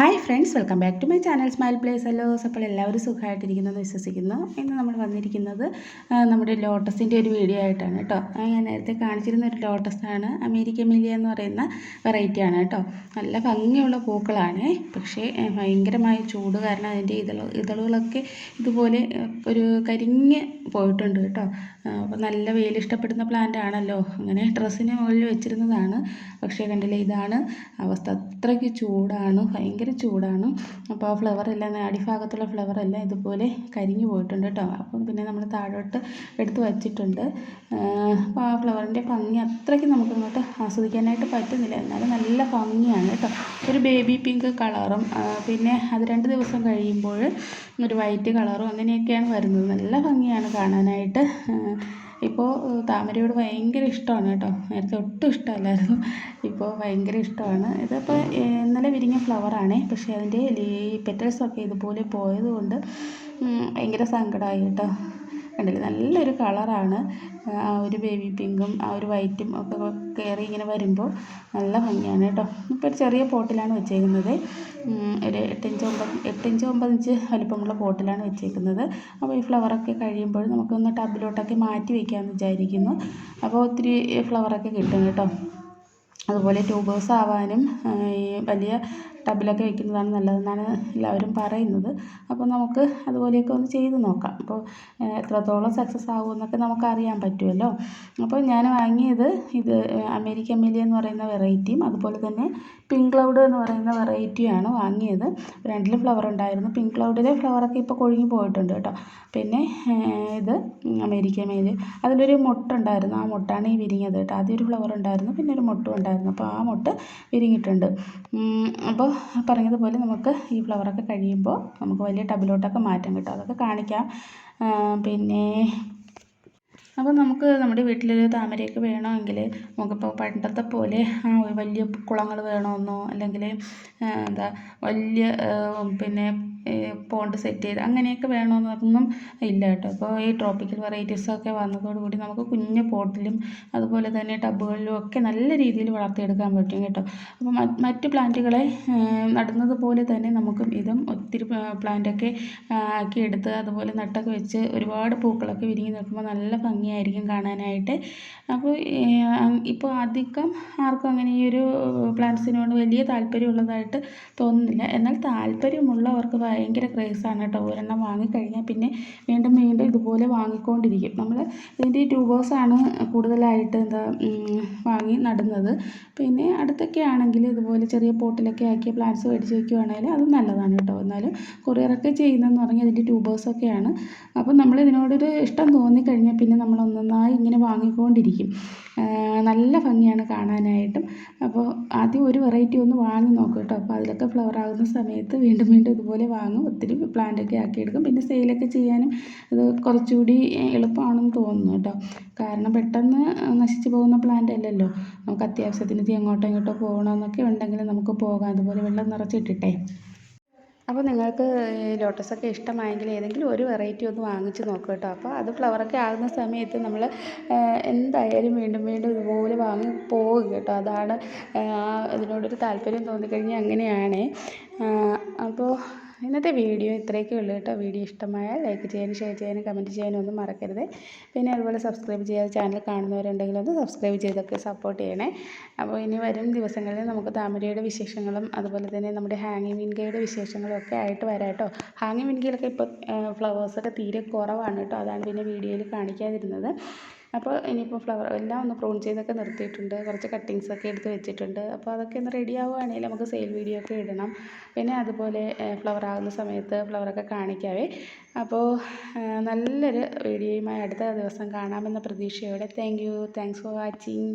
Hi friends welcome back to my channel Smile Place hello അപ്പോൾ എല്ലാവരും സുഖമായിട്ടിരിക്കുന്നെന്ന് വിശ്വസിക്കുന്നു. ഇന്ന് നമ്മൾ വന്നിരിക്കുന്നത് നമ്മുടെ ലോട്ടസിന്റെ ഒരു വീഡിയോ ആയിട്ടാണ് കേട്ടോ. ഞാൻ നേരത്തെ കാണിച്ചിരുന്ന ഒരു ലോട്ടസാണ് അമേരിക്കൻ മില്ലിയ എന്ന് പറയുന്ന വെറൈറ്റി ആണ് കേട്ടോ. നല്ല ഭംഗിയുള്ള പൂക്കളാണ്. പക്ഷേ ഭയങ്കരമായ ചൂട് കാരണം അതിന്റെ ഇതള ഇതളുകളൊക്കെ ഇതുപോലെ ഒരു കരിഞ്ഞ് പോയിട്ടുണ്ട് കേട്ടോ. അപ്പോൾ നല്ല വെയിൽ ഇഷ്ടപ്പെടുന്ന പ്ലാന്റ് ആണല്ലോ. അങ്ങനെ ഡ്രസ്സിന് മുകളിൽ വെച്ചിരുന്നതാണ്. പക്ഷേ കണ്ടില്ലേ ഇതാണ് അവസ്ഥ. അത്രയ്ക്ക് ചൂടാണ്. ഭയങ്കര ചൂടാണ്. അപ്പോൾ ആ ഫ്ലവർ എല്ലാം അടിഭാഗത്തുള്ള ഫ്ലവർ എല്ലാം ഇതുപോലെ കരിഞ്ഞു പോയിട്ടുണ്ട് കേട്ടോ അപ്പം പിന്നെ നമ്മൾ താഴോട്ട് എടുത്തു വച്ചിട്ടുണ്ട്. അപ്പോൾ ആ ഫ്ലവറിന്റെ ഭംഗി അത്രയ്ക്ക് നമുക്ക് ഇങ്ങോട്ട് ആസ്വദിക്കാനായിട്ട് പറ്റുന്നില്ല. എന്നാലും നല്ല ഭംഗിയാണ് കേട്ടോ ഒരു ബേബി പിങ്ക് കളറും പിന്നെ അത് രണ്ട് ദിവസം കഴിയുമ്പോൾ ഒരു വൈറ്റ് കളറും അങ്ങനെയൊക്കെയാണ് വരുന്നത്. നല്ല ഭംഗിയാണ് കാണാനായിട്ട്. ഇപ്പോൾ താമരയോട് ഭയങ്കര ഇഷ്ടമാണ് കേട്ടോ. നേരത്തെ ഒട്ടും ഇഷ്ടമല്ലായിരുന്നു. ഇപ്പോൾ ഭയങ്കര ഇഷ്ടമാണ്. ഇതിപ്പോൾ ഇന്നലെ വിരിഞ്ഞ ഫ്ലവറാണേ പക്ഷേ അതിന്റെ ലീ പെറ്റൽസൊക്കെ ഇതുപോലെ പോയതുകൊണ്ട് ഭയങ്കര സങ്കടമായി കേട്ടോ. കണ്ടില്ലേ? നല്ലൊരു കളറാണ്. ആ ഒരു ബേബി പിങ്കും ആ ഒരു വൈറ്റും ഒക്കെ കയറി ഇങ്ങനെ വരുമ്പോൾ നല്ല ഭംഗിയാണ് കേട്ടോ. ഇപ്പോൾ ഒരു ചെറിയ പോട്ടിലാണ് വെച്ചേക്കുന്നത്. ഒരു എട്ടിഞ്ച് ഒമ്പത് എട്ടിഞ്ച് ഒമ്പത് ഇഞ്ച് വലിപ്പമുള്ള പോട്ടിലാണ് വെച്ചേക്കുന്നത്. അപ്പോൾ ഈ ഫ്ലവറൊക്കെ കഴിയുമ്പോൾ നമുക്കൊന്ന് ടബിലോട്ടൊക്കെ മാറ്റി വയ്ക്കാമെന്ന് വിചാരിക്കുന്നു. അപ്പോൾ ഒത്തിരി ഫ്ലവറൊക്കെ കിട്ടും കേട്ടോ. അതുപോലെ ട്യൂബേഴ്സ് ആവാനും ഈ വലിയ ടബിലൊക്കെ വെക്കുന്നതാണ് നല്ലതെന്നാണ് എല്ലാവരും പറയുന്നത്. അപ്പോൾ നമുക്ക് അതുപോലെയൊക്കെ ഒന്ന് ചെയ്ത് നോക്കാം. അപ്പോൾ എത്രത്തോളം സക്സസ് ആകുമെന്നൊക്കെ നമുക്ക് അറിയാൻ പറ്റുമല്ലോ. അപ്പോൾ ഞാൻ വാങ്ങിയത് ഇത് അമേരിക്കൻ മില്ലി എന്ന് പറയുന്ന വെറൈറ്റിയും അതുപോലെ തന്നെ പിങ്ക് ക്ലൗഡ് എന്ന് പറയുന്ന വെറൈറ്റിയാണ് വാങ്ങിയത്. രണ്ടിലും ഫ്ലവർ ഉണ്ടായിരുന്നു. പിങ്ക് ക്ലൗഡിലെ ഫ്ലവറൊക്കെ ഇപ്പോൾ കൊഴിഞ്ഞു പോയിട്ടുണ്ട് കേട്ടോ. പിന്നെ ഇത് അമേരിക്കൻ മെയിൽ അതിലൊരു മുട്ട ഉണ്ടായിരുന്നു. ആ മുട്ടാണ് ഈ വിരിഞ്ഞത് കേട്ടോ. ആദ്യം ഒരു ഫ്ലവർ ഉണ്ടായിരുന്നു. പിന്നെ ഒരു മുട്ടും ഉണ്ടായിരുന്നു. അപ്പോൾ ആ മുട്ട് വിരിഞ്ഞിട്ടുണ്ട്. അപ്പോൾ പറഞ്ഞതുപോലെ നമുക്ക് ഈ ഫ്ലവറൊക്കെ കഴിയുമ്പോൾ നമുക്ക് വലിയ ടബിലോട്ടൊക്കെ മാറ്റാം കിട്ടും. അതൊക്കെ കാണിക്കാം. പിന്നെ അപ്പോൾ നമുക്ക് നമ്മുടെ വീട്ടിലൊരു താമരയൊക്കെ വേണമെങ്കിൽ നമുക്കിപ്പോൾ പണ്ടത്തെ പോലെ വലിയ കുളങ്ങൾ വേണമെന്നോ അല്ലെങ്കിൽ എന്താ വലിയ പിന്നെ പോണ്ട് സെറ്റ് ചെയ്ത് അങ്ങനെയൊക്കെ വേണമെന്നൊന്നും ഇല്ല കേട്ടോ. അപ്പോൾ ഈ ട്രോപ്പിക്കൽ വെറൈറ്റീസൊക്കെ വന്നതോടുകൂടി നമുക്ക് കുഞ്ഞു പോട്ടിലും അതുപോലെ തന്നെ ടബുകളിലും ഒക്കെ നല്ല രീതിയിൽ വളർത്തിയെടുക്കാൻ പറ്റും കേട്ടോ. അപ്പോൾ മറ്റ് പ്ലാന്റുകളെ നടുന്നത് പോലെ തന്നെ നമുക്കും ഇതും ഒത്തിരി പ്ലാന്റൊക്കെ ആക്കി എടുത്ത് അതുപോലെ നട്ടൊക്കെ വെച്ച് ഒരുപാട് പൂക്കളൊക്കെ വിരിഞ്ഞ് നിൽക്കുമ്പോൾ നല്ല ഭംഗിയായിരിക്കും കാണാനായിട്ട്. അപ്പോൾ ഇപ്പോൾ അധികം ആർക്കും അങ്ങനെ ഈ ഒരു പ്ലാന്റ്സിനോട് വലിയ താല്പര്യമുള്ളതായിട്ട് തോന്നുന്നില്ല. എന്നാൽ താല്പര്യമുള്ളവർക്ക് ഭയങ്കര ക്രേസാണ് കേട്ടോ. ഒരെണ്ണം വാങ്ങിക്കഴിഞ്ഞാൽ പിന്നെ വീണ്ടും വീണ്ടും ഇതുപോലെ വാങ്ങിക്കൊണ്ടിരിക്കും. നമ്മൾ ഇതിന്റെ ട്യൂബേഴ്സാണ് കൂടുതലായിട്ട് എന്താ വാങ്ങി നടുന്നത്. പിന്നെ അടുത്തൊക്കെ ആണെങ്കിൽ ഇതുപോലെ ചെറിയ പോട്ടിലൊക്കെ ആക്കിയ പ്ലാന്റ്സ് മേടിച്ച് വയ്ക്കുകയാണെങ്കിൽ അത് നല്ലതാണ് കേട്ടോ. എന്നാലും കൊറിയറൊക്കെ ചെയ്യുന്നതെന്ന് പറഞ്ഞാൽ ഇതിന്റെ ട്യൂബേഴ്സൊക്കെയാണ് അപ്പം നമ്മൾ ഇതിനോടൊരു ഇഷ്ടം തോന്നിക്കഴിഞ്ഞാൽ പിന്നെ നമ്മൾ ഒന്നൊന്നായി ഇങ്ങനെ വാങ്ങിക്കൊണ്ടിരിക്കും. നല്ല ഭംഗിയാണ് കാണാനായിട്ടും. അപ്പോൾ ആദ്യം ഒരു വെറൈറ്റി ഒന്ന് വാങ്ങി നോക്കും കേട്ടോ. അപ്പോൾ അതിലൊക്കെ ഫ്ലവർ ആകുന്ന സമയത്ത് വീണ്ടും വീണ്ടും ഇതുപോലെ വാങ്ങും ഒത്തിരി പ്ലാന്റൊക്കെ ആക്കിയെടുക്കും. പിന്നെ സെയിലൊക്കെ ചെയ്യാനും ഇത് കുറച്ചുകൂടി എളുപ്പമാണെന്ന് തോന്നുന്നു കേട്ടോ. കാരണം പെട്ടെന്ന് നശിച്ചു പോകുന്ന പ്ലാന്റ് അല്ലല്ലോ. നമുക്ക് അത്യാവശ്യത്തിന് ഇത് എങ്ങോട്ടോ ഇങ്ങോട്ടോ പോകണമെന്നൊക്കെ ഉണ്ടെങ്കിൽ നമുക്ക് പോകാം. അതുപോലെ വെള്ളം നിറച്ചിട്ടിട്ടേ. അപ്പോൾ നിങ്ങൾക്ക് ലോട്ടസൊക്കെ ഇഷ്ടമായെങ്കിൽ ഏതെങ്കിലും ഒരു വെറൈറ്റി ഒന്ന് വാങ്ങിച്ച് നോക്കുക കേട്ടോ. അപ്പോൾ അത് ഫ്ലവറൊക്കെ ആകുന്ന സമയത്ത് നമ്മൾ എന്തായാലും വീണ്ടും വീണ്ടും ഇതുപോലെ വാങ്ങി പോകും കേട്ടോ. അതാണ് അതിനോടൊരു താല്പര്യം തോന്നിക്കഴിഞ്ഞാൽ അങ്ങനെയാണ്. അപ്പോൾ ഇന്നത്തെ വീഡിയോ ഇത്രയൊക്കെ ഉള്ളൂ കേട്ടോ. വീഡിയോ ഇഷ്ടമായാൽ ലൈക്ക് ചെയ്യാനും ഷെയർ ചെയ്യാനും കമന്റ് ചെയ്യാനും ഒന്നും മറക്കരുത്. പിന്നെ അതുപോലെ സബ്സ്ക്രൈബ് ചെയ്യാതെ ചാനൽ കാണുന്നവരുണ്ടെങ്കിൽ ഒന്ന് സബ്സ്ക്രൈബ് ചെയ്തൊക്കെ സപ്പോർട്ട് ചെയ്യണേ. അപ്പോൾ ഇനി വരും ദിവസങ്ങളിൽ നമുക്ക് താമരയുടെ വിശേഷങ്ങളും അതുപോലെ തന്നെ നമ്മുടെ ഹാങ്ങിങ് വിൻകയുടെ വിശേഷങ്ങളും ഒക്കെ ആയിട്ട് വരാം കേട്ടോ. ഹാങ്ങിങ് വിൻകയിലൊക്കെ ഇപ്പോൾ ഫ്ലവേഴ്സൊക്കെ തീരെ കുറവാണ് കേട്ടോ. അതാണ് പിന്നെ വീഡിയോയിൽ കാണിക്കാതിരുന്നത്. അപ്പോൾ ഇനിയിപ്പോൾ ഫ്ലവർ എല്ലാം ഒന്ന് പ്രൂൺ ചെയ്തൊക്കെ നിർത്തിയിട്ടുണ്ട്. കുറച്ച് കട്ടിങ്സൊക്കെ എടുത്ത് വെച്ചിട്ടുണ്ട്. അപ്പോൾ അതൊക്കെ ഒന്ന് റെഡി ആവുകയാണെങ്കിൽ നമുക്ക് സെയിൽ വീഡിയോ ഒക്കെ ഇടണം. പിന്നെ അതുപോലെ ഫ്ലവർ ആകുന്ന സമയത്ത് ഫ്ലവറൊക്കെ കാണിക്കാവേ. അപ്പോൾ നല്ലൊരു വീഡിയോയുമായി അടുത്ത ദിവസം കാണാമെന്ന പ്രതീക്ഷയോടെ. Thank you thanks for watching